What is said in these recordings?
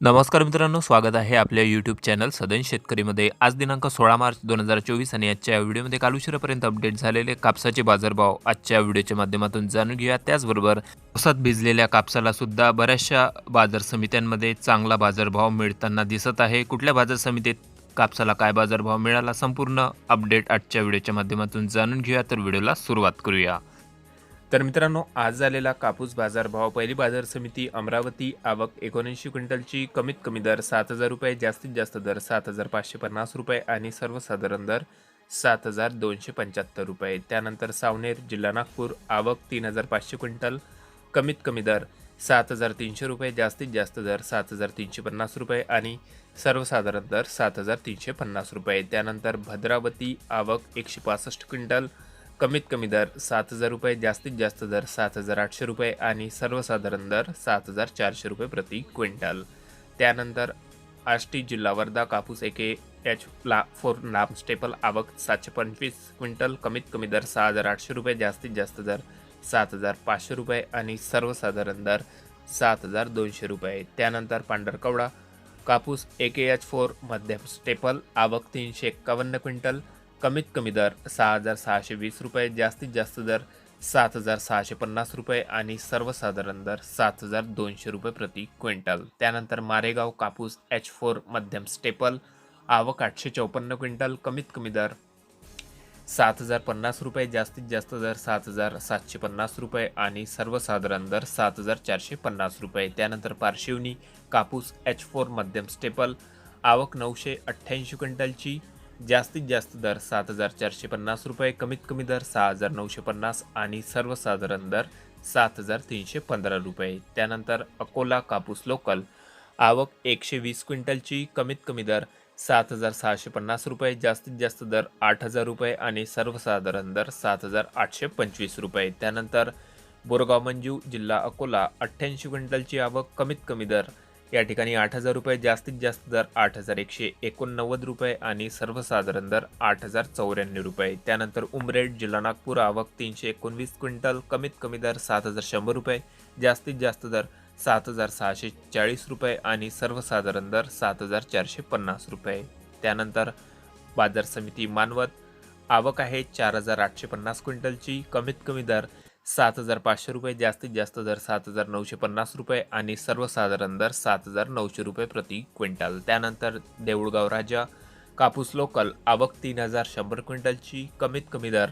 नमस्कार मित्रांनो स्वागत आहे आपल्या यूट्यूब चॅनल सदन शेतकरीमध्ये. आज दिनांक सोळा मार्च दोन हजार चोवीस आणि आजच्या व्हिडिओमध्ये काल उशिरापर्यंत अपडेट झालेले कापसाचे बाजारभाव आजच्या व्हिडिओच्या माध्यमातून जाणून घेऊया. त्याचबरोबर पावसात भिजलेल्या कापसाला सुद्धा बऱ्याचशा बाजार समित्यांमध्ये चांगला बाजारभाव मिळताना दिसत आहे. कुठल्या बाजार समितीत कापसाला काय बाजारभाव मिळाला संपूर्ण अपडेट आजच्या व्हिडिओच्या माध्यमातून जाणून घेऊया. तर व्हिडिओला सुरुवात करूया. तर मित्रांनो आज झालेला कापूस बाजारभाव पहिली बाजार समिती अमरावती आवक एकोणऐंशी क्विंटलची कमीत कमी दर सात हजार रुपये जास्तीत जास्त दर सात हजार पाचशे पन्नास रुपये आणि सर्वसाधारण दर सात हजार दोनशे पंच्याहत्तर रुपये. त्यानंतर सावनेर जिल्हा नागपूर आवक तीन हजार पाचशे क्विंटल कमीत कमी दर सात हजार तीनशे रुपये जास्तीत जास्त दर सात हजार तीनशे पन्नास रुपये आणि सर्वसाधारण दर सात हजार तीनशे पन्नास रुपये. त्यानंतर भद्रावती आवक एकशे पासष्ट क्विंटल कमीत कमी दर सात हजार रुपये जास्तीत जास्त दर सात हजार आठशे रुपये आणि सर्वसाधारण दर सात हजार चारशे रुपये प्रति क्विंटल. त्यानंतर आष्टी जिल्हा वर्धा कापूस एके एच ला फोर लांब स्टेपल आवक सातशे पंचवीस क्विंटल कमीत कमी दर सहा हजार आठशे रुपये जास्तीत जास्त दर सात हजार पाचशे रुपये आणि सर्वसाधारण दर सात हजार दोनशे रुपये. त्यानंतर पांढरकवडा कापूस एके एच फोर मध्यम स्टेपल आवक तीनशे एक्कावन्न क्विंटल कमीत कमी दर सहा हजार सहाशे वीस रुपये जास्तीत जास्त दर सात हजार सहाशे पन्नास रुपये आणि सर्वसाधारण दर सात हजार दोनशे रुपये प्रति क्विंटल. त्यानंतर मारेगाव कापूस एच फोर मध्यम स्टेपल आवक आठशे चौपन्न क्विंटल कमीत कमी दर सात हजार पन्नास रुपये जास्तीत जास्त दर सात हजार सातशे पन्नास रुपये आणि सर्वसाधारण दर सात हजार चारशे पन्नास रुपये. त्यानंतर पारशिवनी कापूस एच फोर मध्यम स्टेपल आवक नऊशे अठ्ठ्याऐंशी क्विंटलची जास्तीत जास्त दर सात हजार चारशे पन्नास रुपये कमीत कमी दर सहा हजार नऊशे पन्नास आणि सर्वसाधारण दर सात हजार तीनशे पंधरा रुपये. त्यानंतर अकोला कापूस लोकल. आवक एकशे वीस क्विंटलची कमीत कमी दर सात हजार सहाशे पन्नास रुपये जास्तीत जास्त दर आठ हजार रुपये आणि सर्वसाधारण दर सात हजार आठशे पंचवीस रुपये. त्यानंतर बोरगाव मंजू जिल्हा अकोला अठ्ठ्याऐंशी क्विंटलची आवक कमीत कमी दर या ठिकाणी आठ हजार रुपये जास्तीत जास्त दर आठ हजार एकशे एकोणनव्वद रुपये आणि सर्वसाधारण दर आठ हजार चौऱ्याण्णव रुपये. त्यानंतर उमरेड जिल्हा नागपूर आवक तीनशे एकोणवीस क्विंटल कमीत कमी दर सात हजार शंभर रुपये जास्तीत जास्त दर सात हजार सहाशे चाळीस रुपये आणि सर्वसाधारण दर सात हजार चारशे पन्नास रुपये. त्यानंतर बाजार समिती मानवत आवक आहे चार हजार आठशे पन्नास क्विंटलची कमीत कमी दर सात हजार पाचशे रुपये जास्तीत जास्त दर सात हजार नऊशे पन्नास रुपये आणि सर्वसाधारण दर सात हजार नऊशे रुपये प्रति क्विंटल. त्यानंतर देऊळगाव राजा कापूस लोकल आवक तीन हजार शंभर क्विंटलची कमीत कमी दर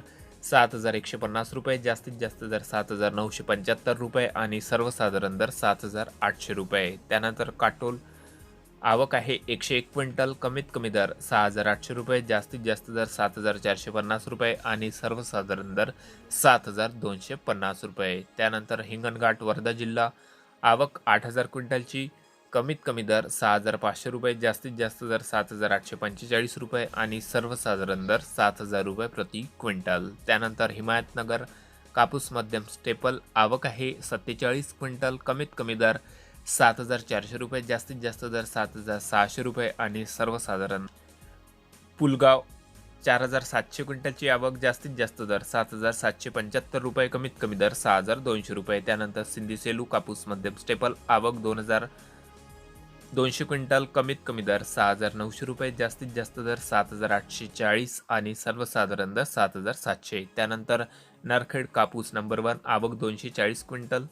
सात हजार एकशे पन्नास रुपये जास्तीत जास्त दर सात हजार नऊशे पंच्याहत्तर रुपये आणि सर्वसाधारण दर सात हजार आठशे रुपये. त्यानंतर काटोल आवक आहे. एकशे एक क्विंटल कमीत कमी दर सहा हजार आठशे रुपये जास्तीत जास्त दर सात हजार चारशे पन्नास रुपये आणि सर्वसाधारण दर सात हजार दोनशे पन्नास रुपये. त्यानंतर हिंगणघाट वर्धा जिल्हा आवक आठ हजार क्विंटलची कमीत कमी दर सहा हजार पाचशे रुपये जास्तीत जास्त दर सात हजार आठशे पंचेचाळीस रुपये आणि सर्वसाधारण दर सात हजार रुपये प्रति क्विंटल. त्यानंतर हिमायतनगर कापूस मध्यम स्टेपल आवक आहे सत्तेचाळीस क्विंटल कमीत कमी दर सात हजार चारशे रुपये जास्तीत जास्त दर सात हजार सहाशे रुपये आणि सर्वसाधारण पुलगाव चार हजार सातशे क्विंटलची आवक जास्तीत जास्त दर सात हजार सातशे पंच्याहत्तर रुपये कमीत कमी दर सहा हजार दोनशे रुपये. त्यानंतर सिंधी सेलू कापूस मध्यम स्टेपल आवक दोन हजार दोनशे क्विंटल कमीत कमी दर सहा हजार नऊशे रुपये जास्तीत जास्त दर सात हजार आठशे चाळीस आणि सर्वसाधारण दर सात हजार सातशे. त्यानंतर नरखेड कापूस नंबर वन आवक दोनशे चाळीस क्विंटल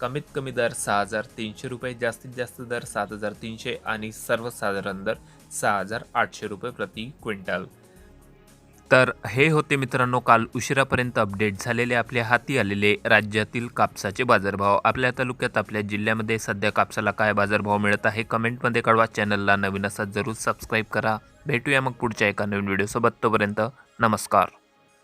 कमीत कमी दर सहा हजार तीनशे रुपये जास्तीत जास्त दर सात हजार तीनशे आणि सर्वसाधारण दर सहा हजार आठशे रुपये प्रति क्विंटल. तर हे होते मित्रांनो काल उशिरापर्यंत अपडेट झालेले आपल्या हाती आलेले राज्यातील कापसाचे बाजारभाव. आपल्या तालुक्यात आपल्या जिल्ह्यामध्ये सध्या कापसाला काय बाजारभाव मिळत आहे कमेंटमध्ये कळवा. चॅनलला नवीन असा जरूर सबस्क्राईब करा. भेटूया मग पुढच्या एका नवीन व्हिडिओसोबत तोपर्यंत नमस्कार.